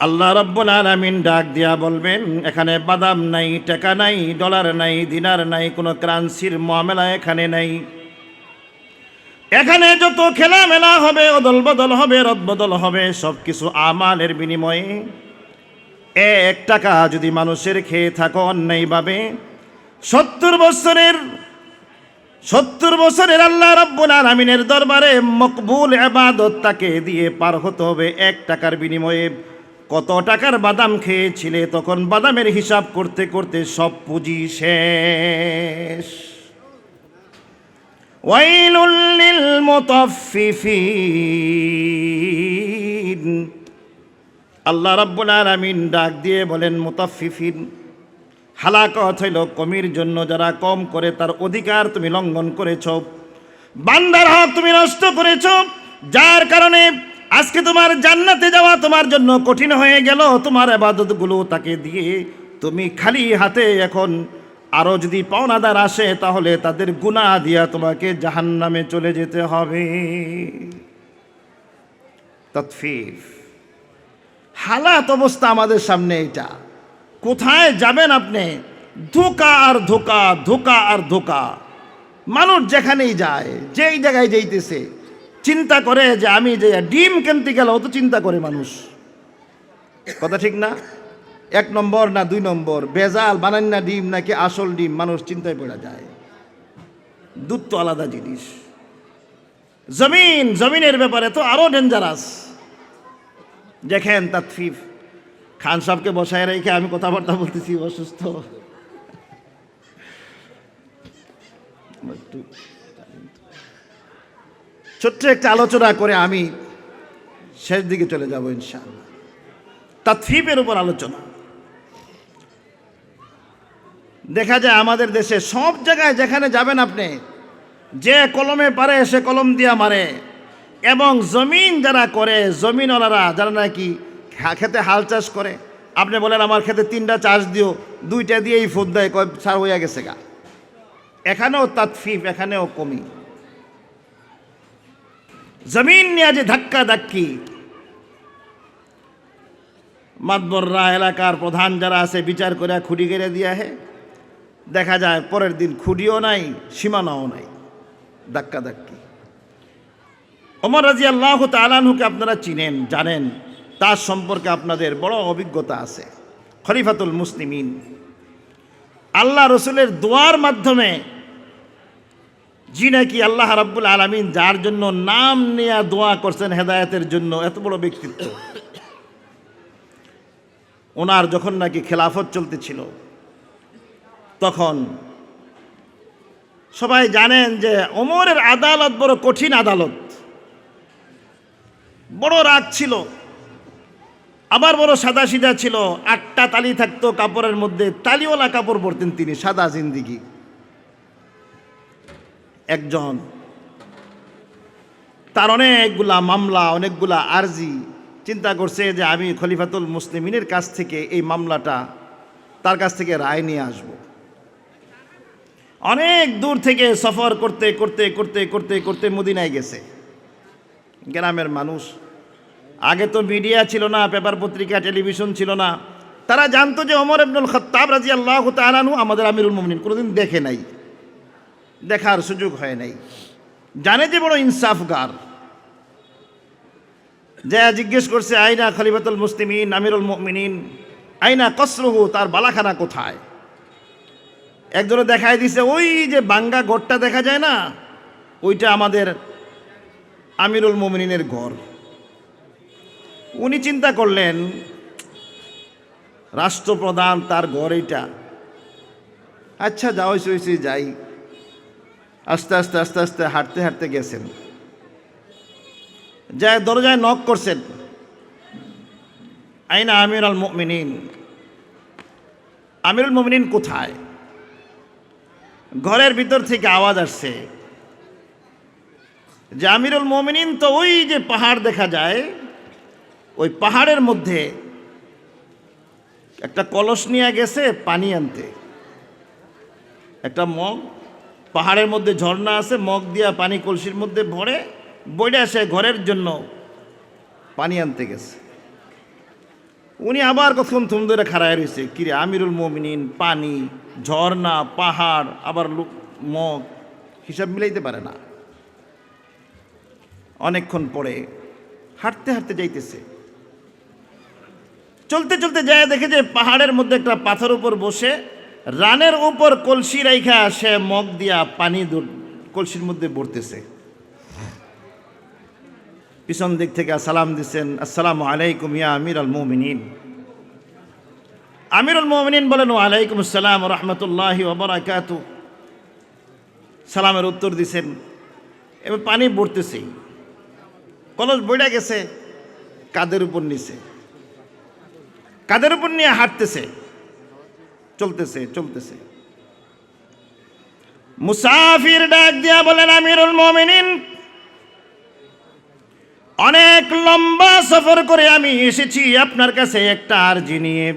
আল্লাহ রব্বুল আলামিন ডাক দিয়া বলবেন, এখানে বাদাম নাই, টাকা নাই, ডলার নাই, দিনার নাই, কোনো ক্রান্সির মামলা এখানে নাই। এখানে যত খেলা মেলা হবে অদল বদল হবে, রদবদল হবে সব কিছু আমালের বিনিময়ে। এক টাকা যদি মানুষের খেয়ে থাকো অন্যায়ভাবে, সত্তর বছরের সত্তর বছরের আল্লাহ রব্বুল আলমিনের দরবারে মকবুল এবাদত তাকে দিয়ে পার হতে হবে এক টাকার বিনিময়ে। কত টাকার বাদাম খেয়েছিলে তখন বাদামের হিসাব করতে করতে সব পুঁজি শেষ। ওয়াইলুল লিল মুতাফফিফিন আল্লাহ রাব্বুল আলামিন ডাক দিয়ে বলেন, মুতাফফিফিন, হালাকত হইল কমির জন্য যারা কম করে তার অধিকার তুমি লঙ্ঘন করেছ। বান্দার হক তুমি নষ্ট করেছ। যার কারণে আজকে তোমার জান্নাতে যাওয়া তোমার জন্য কঠিন হয়ে গেল। তোমার আবাদতগুলো তাকে দিয়ে তুমি খালি হাতে এখন আরও যদি পাওনাদার আসে, তাহলে তাদের গুনাহ দিয়া তোমাকে জাহান্নামে চলে যেতে হবে। হালাত অবস্থা আমাদের সামনে এটা। কোথায় যাবেন আপনি? ধোকা আর ধোকা ধোকা আর ধোকা। মানুষ যেখানেই যায়, যেই জায়গায় যাইতেছে চিন্তা করে যে আমি যে ডিম কিনতে গেল তো চিন্তা করে মানুষ। কথা ঠিক না? এক নম্বর না দুই নম্বর? বেজাল বানান্না ডিম নাকি আসল ডিম, মানুষ চিন্তায় পড়া যায়। দুধ তো আলাদা জিনিস। জমিন, জমিনের ব্যাপারে তো আরও ডেঞ্জারাস দেখেন তাৎফিফ খান সাহেবকে বসায় রেখে আমি কথাবার্তা বলতেছি, অসুস্থ। ছোট্ট একটা আলোচনা করে আমি শেষ দিকে চলে যাব ইনশাআল্লাহ। তাৎফিফের উপর আলোচনা। দেখা যায় আমাদের দেশে সব জায়গায় যেখানে যাবেন আপনি, যে কলমে পারে সে কলম দিয়া মারে, এবং জমিন যারা করে, জমিনওয়ালারা যারা নাকি খেতে হাল চাষ করে, আপনি বলেন আমার খেতে তিনটা চাষ দিও, দুইটা দিয়েই ফুদ দেয়, কয় সার হইয়া গেছে গা। এখানেও তাৎফিফ এখানেও কমি। জমিন নিয়ে যে ধাক্কা ধাক্কি। মাতবররা এলাকার প্রধান যারা আছে, বিচার করে খুঁটি গেড়ে দিয়া হে দেখা যায় পরের দিন খুঁটিও নাই, সীমানাও নাই। ধাক্কা ধাক্কি। অমর রাজি আল্লাহ তালানহুকে আপনারা চিনেন, জানেন। তার সম্পর্কে আপনাদের বড় অভিজ্ঞতা আছে। খলিফাতুল মুসলিমিন। আল্লাহ রসুলের দোয়ার মাধ্যমে জি নাকি আল্লাহ রাব্বুল আলমিন যার জন্য নাম নেয়া দোয়া করছেন হেদায়েতের জন্য, এত বড় ব্যক্তিত্ব। ওনার যখন নাকি খেলাফত চলতেছিল, তখন সবাই জানেন যে ওমরের আদালত বড় কঠিন আদালত। বড় রাগ ছিল, আবার বড় সাদা সিধা ছিল, আটটা তালি থাকতো কাপড়ের মধ্যে, তালিওয়ালা কাপড় পরতেন তিনি, সাদা জিন্দিগি। একজন। তার অনেকগুলা মামলা, অনেকগুলা আর্জি চিন্তা করছে যে আমি খলিফাতুল মুসলিমিনের কাছ থেকে এই মামলাটা তার কাছ থেকে রায় নিয়ে আসব। অনেক দূর থেকে সফর করতে করতে করতে করতে করতে মদিনায় গেছে। গ্রামের মানুষ। আগে তো মিডিয়া ছিল না, পেপার পত্রিকা, টেলিভিশন ছিল না। তারা জানতো যে অমর আব্দুল খত্তাব রাজি আল্লাহ আমাদের আমিরুল মমিন কোনোদিন দেখে নাই। দেখার সুযোগ হয় নাই। জানে যে বড় ইনসাফগার। যা জিজ্ঞেস করছে, আইনা খলিফাতুল মুসলিমিন, আমিরুল মুমিনিন, আইনা কসরহু, তার বালাখানা কোথায়? একজনে দেখায় দিছে, ওই যে বাঙ্গা ঘরটা দেখা যায় না, ওইটা আমাদের আমিরুল মুমিনিনের ঘর। উনি চিন্তা করলেন, রাষ্ট্রপ্রধান তার ঘর এইটা। আচ্ছা যাও হয়েছে যাই। আস্তে আস্তে আস্তে আস্তে হাঁটতে হাঁটতে গেছেন। যায় দরজায় নক করছেন। আইনা আমির আল মিনিন আমিরুল মমিনিন কোথায়? ঘরের ভিতর থেকে আওয়াজ আসছে। যে আমিরুল মমিনিন তো ওই যে পাহাড় দেখা যায়, ওই পাহাড়ের মধ্যে একটা কলস নিয়ে গেছে পানি আনতে। একটা মগ পাহাড়ের মধ্যে ঝর্ণা আছে, মগ দিয়া পানি কলসির মধ্যে ভরে বইটা সে ঘরের জন্য পানি আনতে গেছে। উনি আবার কতক্ষণ থুম ধরে খাড়ায় রয়েছে কিরে আমিরুল মোমিনিন, পানি, ঝর্ণা, পাহাড়, আবার মগ, হিসাব মিলাইতে পারে না। অনেকক্ষণ পরে হাঁটতে হাঁটতে যাইতেছে। চলতে চলতে যায় দেখে যে পাহাড়ের মধ্যে একটা পাথর উপর বসে রানের উপর কলসি রাইখা সে মগ দিয়া পানি কলসির মধ্যে ভরতেছে। পিছন দিক থেকে সালাম দিচ্ছেন, আসসালামু আলাইকুম ইয়া আমির আল মোমিনিন। আমিরুল মোমিনিন বলেন, ওয়ালাইকুম আসসালাম রহমতুল্লাহি ওবরাকাত সালামের উত্তর দিছেন এবার পানি ভরতেছে। কলস বইটা গেছে, কাদের উপর নিছে? কাদের উপর নিয়ে হাঁটতেছে। চলতেছে চলতেছে। মুসাফির ডাক দিয়া বলেন, আমিরুল মোমিনিন, অনেক লম্বা সফর করে আমি এসেছি আপনার কাছে একটা আর্জি নিয়ে।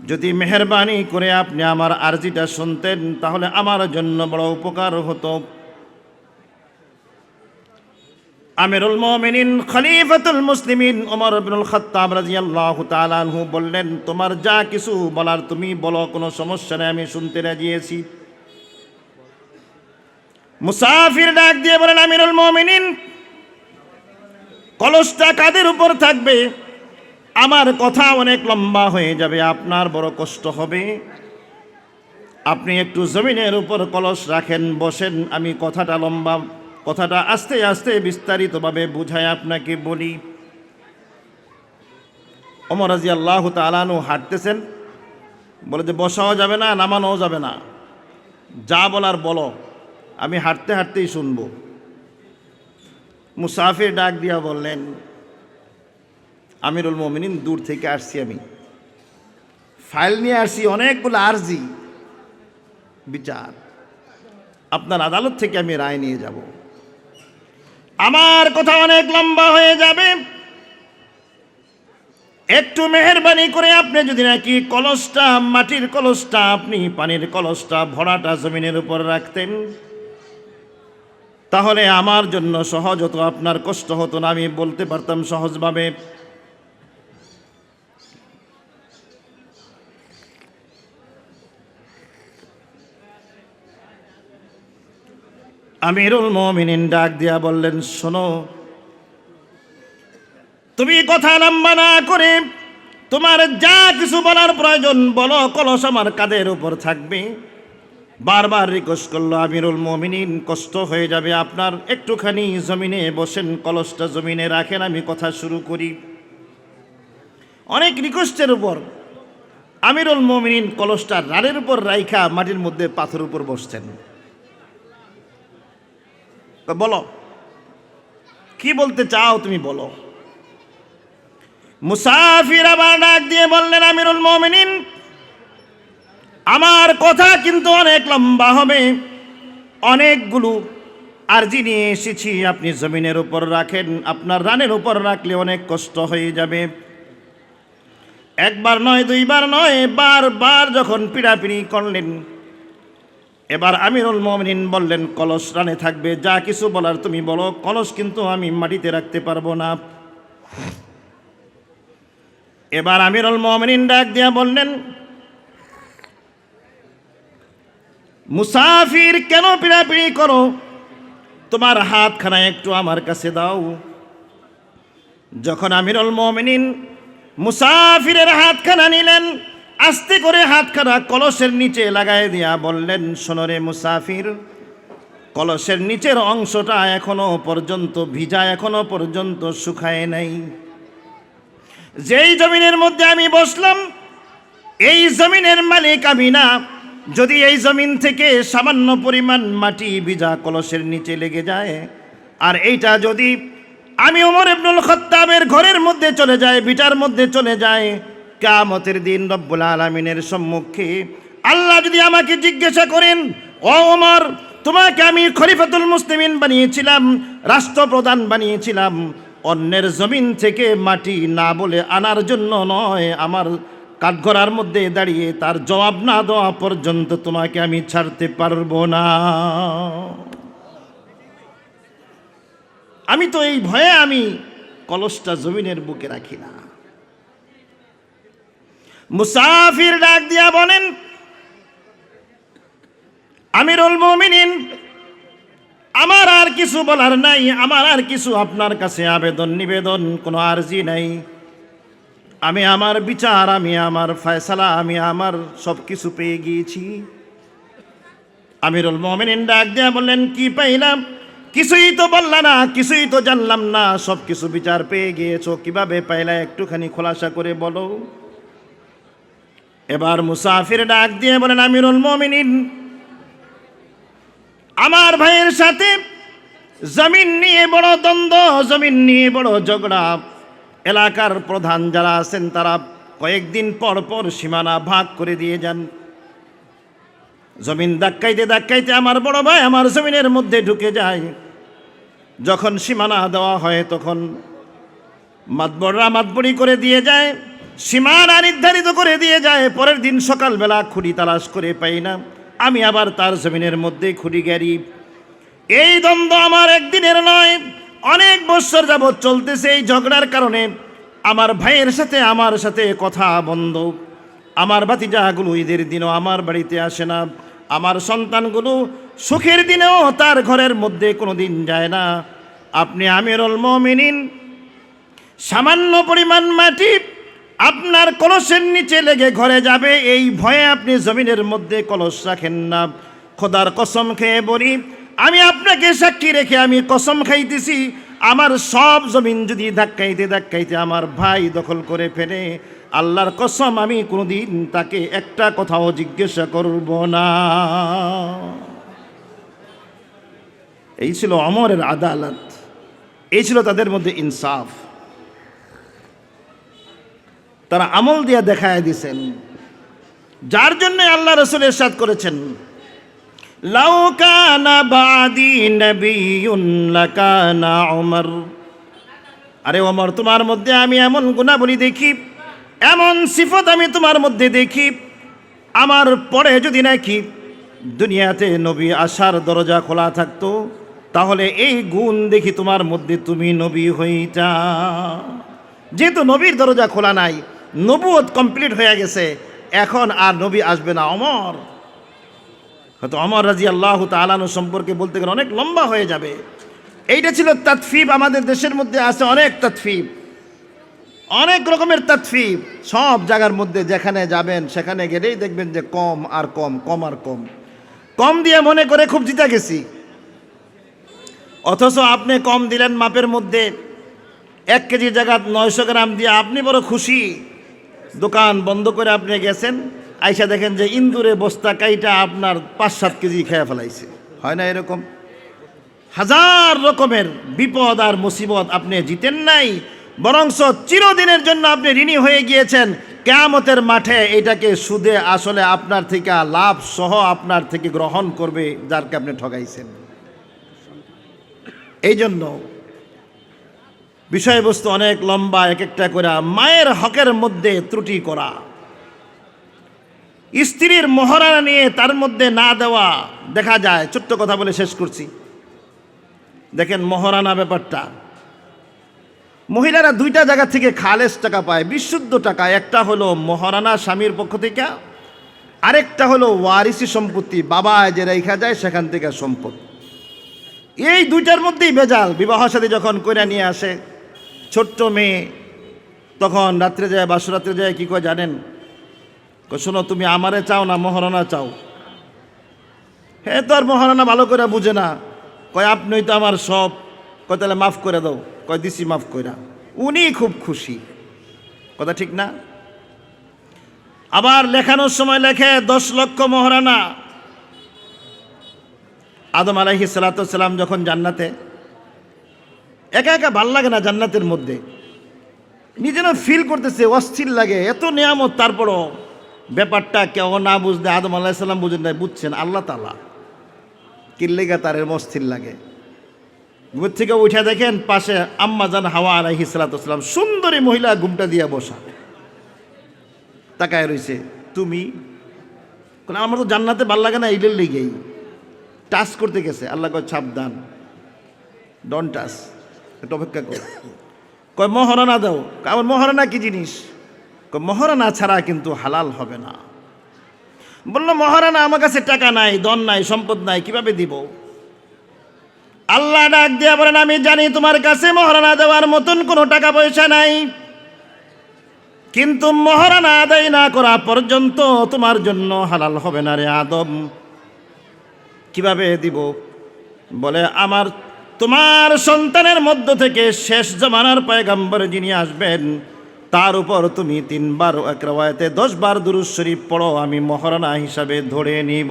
যদি মেহরবানি করে আপনি আমার আর্জিটা শুনতেন, তাহলে আমার জন্য বড় উপকার হতো। আমিরুল মোমিনিন, খলিফাতুল মুসলিমিন ওমর ইবনুল খাত্তাব রাদিয়াল্লাহু তাআলা আনহু বললেন, তোমার যা কিছু বলার তুমি বলো, কোনো সমস্যা নেই, আমি শুনতে রাজি আছি। মুসাফির ডাক দিয়ে বলেন, আমিরুল মোমিনিন, কলসটা কাদের উপর থাকবে? আমার কথা অনেক লম্বা হয়ে যাবে, আপনার বড় কষ্ট হবে। আপনি একটু জমিনের উপর কলস রাখেন, বসেন, আমি কথাটা লম্বা কথাটা আস্তে আস্তে বিস্তারিতভাবে বুঝায় আপনাকে বলি। অমর রাজি আল্লাহ তালানু হাঁটতেছেন। বলে যে, বসাও যাবে না, নামানোও যাবে না। যা বলার বলো, আমি হাঁটতে হাঁটতেই শুনব। মুসাফির ডাক দিয়া বললেন, আমিরুল মোমিনিন, দূর থেকে আসছি আমি। ফাইল নিয়ে আসছি, অনেকগুলো আর্জি। বিচার, আপনার আদালত থেকে আমি রায় নিয়ে যাব। আমার কথা অনেক লম্বা হয়ে যাবে। একটু মেহরবানি করে আপনি যদি নাকি কলসটা, মাটির কলসটা, আপনি পানির কলসটা ভরাটা জমিনের উপর রাখতেন, তাহলে আমার জন্য সহজ হতো, আপনার কষ্ট হতো না, আমি বলতে পারতাম সহজভাবে। আমিরুল মমিনিন ডাক দিয়া বললেন, শোনো, তুমি কথা লম্বা না করে তোমার যা কিছু বলার প্রয়োজন বলো, কলস আমার কাদের উপর থাকবে। বারবার রিকোয়েস্ট করল আমিরুল মমিনিন, কষ্ট হয়ে যাবে আপনার। একটুখানি জমিনে বসেন, কলসটা জমিনে রাখেন, আমি কথা শুরু করি। অনেক রিকোয়েস্টের উপর আমিরুল মমিনিন কলসটা রানের উপর রাইখা মাটির মধ্যে পাথর উপর বসছেন বলো, কি বলতে চাও তুমি বলো? মুসাফির আবার ডাক দিয়ে বললেন, আমিরুল মমিনিন, আমার কথা কিন্তু অনেক লম্বা হবে। অনেকগুলো আর্জি নিয়ে এসেছি, আপনি জমিনের উপর রাখেন, আপনার রানের উপর রাখলে অনেক কষ্ট হয়ে যাবে। একবার নয়, দুইবার নয়, বারবার যখন পিড়াপিড়ি করলেন এবার আমিরুল মমিনিন বললেন, কলস রানে থাকবে, যা কিছু বলার তুমি বলো, কলস কিন্তু আমি মাটিতে রাখতে পারব না। এবার আমিরুল মমিনিন ডাক দিয়া বললেন, মুসাফির কেন পিড়াপিড়ি করো? তোমার হাতখানা একটু আমার কাছে দাও। যখন আমিরুল মমিনিন মুসাফিরের হাতখানা নিলেন আস্তে করে হাত হাতখানা কলসের নিচে লাগাই দিয়া বললেন সোনরে মুসাফির, কলসের নিচের অংশটা এখনও পর্যন্ত ভিজা, এখনও পর্যন্ত শুকায় নাই। যেই জমিনের মধ্যে আমি বসলাম, এই জমিনের মালিক আমি না। যদি এই জমিন থেকে সামান্য পরিমাণ মাটি ভিজা কলসের নিচে লেগে যায়, আর এইটা যদি আমি ওমর ইবনুল খত্তাবের ঘরের মধ্যে চলে যায়, বিটার মধ্যে চলে যায় কামতের দিন রব্বুল আলমিনের সম্মুখে। আল্লাহ যদি আমাকে জিজ্ঞাসা করেন, ও ওমর, তোমাকে আমি খলিফাতুল মুসলিমিন বানিয়েছিলাম, রাষ্ট্রপ্রধান বানিয়েছিলাম, অন্যের জমিন থেকে মাটি না বলে আনার জন্য নয়, আমার কাঠগড়ার মধ্যে দাঁড়িয়ে তার জবাব না দেওয়া পর্যন্ত তোমাকে আমি ছাড়তে পারব না। আমি তো এই ভয়ে আমি কলসটা জমিনের বুকে রাখি না। মুসাফির ডাক দিয়া বলেন, আমিরুল মুমিনিন, আমার আর কিছু বলার নাই, আমার আর কিছু আপনার কাছে আবেদন, নিবেদন, কোনো আর্জি নাই। আমি আমার বিচার, আমি আমার ফয়সালা, আমি আমার সব কিছু পেয়ে গিয়েছি। আমিরুল মোমিনিন ডাক দিয়া বললেন, কি পাইলাম? কিছুই তো বললা না, কিছুই তো জানলাম না সব কিছু বিচার পেয়ে গিয়েছো, কীভাবে পাইলা? একটুখানি খোলাসা করে বলো। এবার মুসাফির ডাক দিয়ে বলেন, আমিরুল মোমিনিন, আমার ভাইয়ের সাথে জমিন নিয়ে বড় দ্বন্দ্ব, জমিন নিয়ে বড় ঝগড়া। এলাকার প্রধান যারা আছেন, তারা কয়েকদিন পর পর সীমানা ভাগ করে দিয়ে যান। জমিন ধাক্কাইতে ধাক্কাইতে আমার বড় ভাই আমার জমিনের মধ্যে ঢুকে যায়। যখন সীমানা দেওয়া হয়, তখন মাতবররা মাতবরি করে দিয়ে যায়। সীমানা নির্ধারিত করে দিয়ে যায়। পরের দিন সকালবেলা খুঁড়ি তালাশ করে পাই না। আমি আবার তার জমিনের মধ্যে খুঁড়ি গেরি এই দ্বন্দ্ব আমার একদিনের নয়। অনেক বছর যাবৎ চলতেছে এই ঝগড়ার কারণে। আমার ভাইয়ের সাথে আমার সাথে কথা বন্ধ। আমার ভাতিজাগুলো ঈদের দিনও আমার বাড়িতে আসে না। আমার সন্তানগুলো সুখের দিনেও তার ঘরের মধ্যে কোনো দিন যায় না। আপনি আমিরুল মমিনিন, সামান্য পরিমাণ মাটি আপনার কলসের নিচে লেগে ঘরে যাবে। এই ভয়ে আপনি জমিনের মধ্যে কলস রাখেন না। খোদার কসম খেয়ে বলি, আমি আপনাকে সাক্ষী রেখে আমি কসম খাইতেছি। আমার সব জমিন যদি ধাক্কাইতে ধাক্কাইতে আমার ভাই দখল করে ফেলে, আল্লাহর কসম আমি কোনোদিন তাকে একটা কথাও জিজ্ঞাসা করব না। এই ছিল অমরের আদালত। এই ছিল তাদের মধ্যে ইনসাফ। তারা আমল দিয়ে দেখায় দিছেন। যার জন্য আল্লাহ রসুল এরশাদ করেছেন আরে ওমর, তোমার মধ্যে আমি এমন গুণাবলী দেখি, এমন সিফত আমি তোমার মধ্যে দেখি, আমার পরে যদি নাকি দুনিয়াতে নবী আসার দরজা খোলা থাকতো, তাহলে এই গুণ দেখি তোমার মধ্যে তুমি নবী হইতা। যেহেতু নবীর দরজা খোলা নাই নবুয়ত কমপ্লিট হয়ে গেছে। এখন আর নবী আসবে না, অমর। হয়তো অমর রাজি আল্লাহ তালানু সম্পর্কে বলতে গেলে অনেক লম্বা হয়ে যাবে। এইটা ছিল তাৎফিব আমাদের দেশের মধ্যে আছে অনেক তাৎফিব অনেক রকমের তাৎফিব সব জায়গার মধ্যে যেখানে যাবেন সেখানে গেলেই দেখবেন যে কম আর কম কম আর কম। কম দিয়ে মনে করে খুব জিতে গেছি। অথচ আপনি কম দিলেন মাপের মধ্যে। এক কেজি জায়গা নয়শো গ্রাম দিয়ে আপনি বড় খুশি। দোকান বন্ধ করে আপনি গেছেন, আইসা দেখেন যে ইন্দুরে বস্তা কাইটা আপনার পাঁচ সাত কেজি খেয়ে ফেলাইছে। হয় না এরকম? হাজার রকমের বিপদ আর মুসিবত আপনি জিতেন নাই, বরংস চিরদিনের জন্য আপনি ঋণী হয়ে গিয়েছেন। কেয়ামতের মাঠে এটাকে সুদে আসলে আপনার থেকে লাভ সহ আপনার থেকে গ্রহণ করবে যারকে আপনি ঠগাইছেন। এই জন্য বিষয়বস্তু অনেক লম্বা এক একটা করে। মায়ের হকের মধ্যে ত্রুটি করা। স্ত্রীর মহারানা নিয়ে তার মধ্যে না দেওয়া দেখা যায়। ছোট্ট কথা বলে শেষ করছি। দেখেন মহারানা ব্যাপারটা। মহিলারা দুইটা জায়গা থেকে খালেস টাকা পায়, বিশুদ্ধ টাকা। একটা হলো মহারানা স্বামীর পক্ষ থেকে, আরেকটা হলো ওয়ারিসি সম্পত্তি। বাবা যে রেখা যায় সেখান থেকে সম্পদ। এই দুইটার মধ্যেই বেজাল বিবাহ সাথে যখন কইরা নিয়ে আসে ছোট্ট মেয়ে, তখন রাত্রে যায়, বাসরাত্রে যায়, কী করে জানেন? শোনো, তুমি আমারে চাও না, মহারণা চাও। হ্যাঁ তো আর মহারণা ভালো করে বুঝে না। কয় আপনি তো আমার সব। কয়, তাহলে মাফ করে দাও। কয়, দিছি মাফ কইরা। উনি খুব খুশি। কথা ঠিক না? আবার লেখানোর সময় লেখে, দশ লক্ষ মহারানা আদম আলাহি সালাতাম যখন জান্নাতে একা একা ভালো লাগে না জান্নাতের মধ্যে। নিজের ফিল করতেছে, অস্থির লাগে, এত নিয়ামত, তারপরও ব্যাপারটা কেউ না বুঝতে, আদম আলাহিসাল্লাম বুঝেন নাই, বুঝছেন, আল্লাহ তালা কিল্লেগা তার অস্থির লাগে। ঘুমের থেকে উঠে দেখেন পাশে আম্মা জান হাওয়া আলাহি সালাতাম সুন্দরী মহিলা ঘুমটা দিয়া বসা। তাকায় রয়েছে তুমি? আমার তো জান্নাতে ভালো লাগে না এইটার লেগেই। টাচ করতে গেছে, আল্লাহ সাবধান ডন টাচ একটু অপেক্ষা কর। কয় মহারণা দাও। কারণ মহারণা কি জিনিস? কয় মহারণা ছাড়া কিন্তু হালাল হবে না। বলল মহারানা আমার কাছে টাকা নাই দন নাই, সম্পদ নাই, কীভাবে দিব? আল্লাহ ডাক দিয়া বলেন, আমি জানি তোমার কাছে মহারানা দেওয়ার মতন কোনো টাকা পয়সা নাই। কিন্তু মহারানা আদায় না করা পর্যন্ত তোমার জন্য হালাল হবে না রে আদম। কীভাবে দিব? বলে, আমার তোমার সন্তানের মধ্য থেকে শেষ জমানার পয়গাম্বর যিনি আসবেন, তার উপর তুমি তিনবার এক রাওয়ায়াতে দশ বার দুরুজ শরীফ পড়ো, আমি মহারানা হিসাবে ধরে নিব।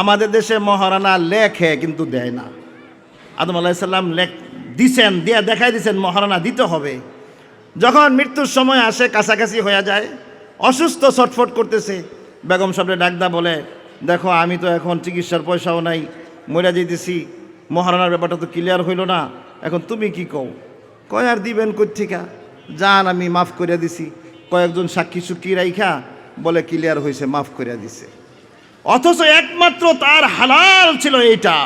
আমাদের দেশে মহারানা লেখে কিন্তু দেয় না। আদম আলাইসাল্লাম লেখ, দিছেন, দিয়ে দেখাই দিছেন, মহারানা দিতে হবে। যখন মৃত্যুর সময় আসে, কাছাকাছি হয়ে যায়, অসুস্থ ছটফট করতেছে, বেগম সাহেবের ডাকদা বলে, দেখো, আমি তো এখন চিকিৎসার পয়সাও নাই মরে যেতেছি মহারানার ব্যাপারটা তো ক্লিয়ার হইল না। এখন তুমি কি কও? কয় আর দিবেন কোথেকা যান আমি মাফ করে দিছি। কয়েকজন সাক্ষী সুক্ষী রাইখা বলে ক্লিয়ার হয়েছে মাফ করে দিছে। অথচ একমাত্র তার হালাল ছিল এইটা।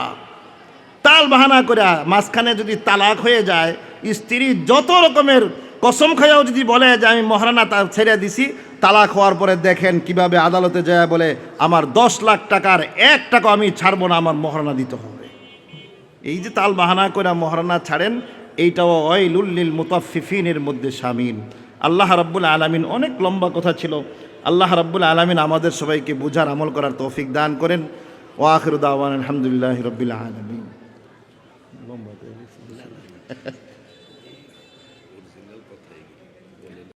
তাল বাহানা করে মাঝখানে যদি তালাক হয়ে যায়, স্ত্রী যত রকমের কসম খাইয়াও যদি বলে যে আমি মহারানা তা ছেড়ে দিছি তালাক হওয়ার পরে দেখেন কীভাবে আদালতে যায় বলে, আমার দশ লাখ টাকার এক টাকা আমি ছাড়বো না, আমার মহারানা দিতে হবে। এই যে তাল বাহানা করে মহারানা ছাড়েন, এইটাও অয়লুল্লিল মুতাফিফিনের মধ্যে সামিল আল্লাহ রাব্বুল আলামিন অনেক লম্বা কথা ছিল। আল্লাহ রাব্বুল আলামিন আমাদের সবাইকে বুঝার, আমল করার তৌফিক দান করেন। ও আখির দাওয়ান আলহামদুলিল্লাহ রব্বিল আলমিন।